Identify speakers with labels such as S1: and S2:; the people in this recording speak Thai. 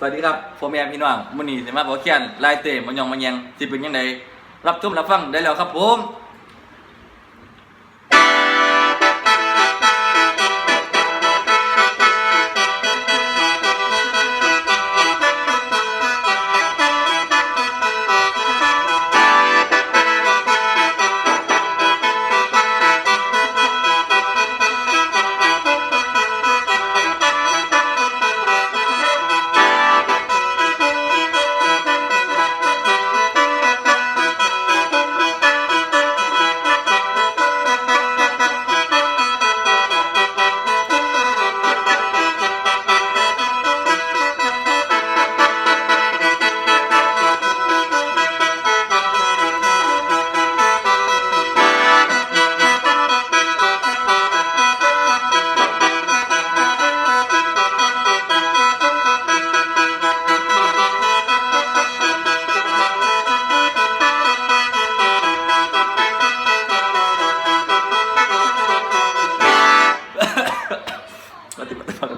S1: สวัสดีครับพ่อแม่พี่น้องมื้อนี้สิมาบอกแค้นลายเตะมันยองมันยังสิเป็นยังไงรับชมรับฟังได้แล้วครับผม Hadi bakalım.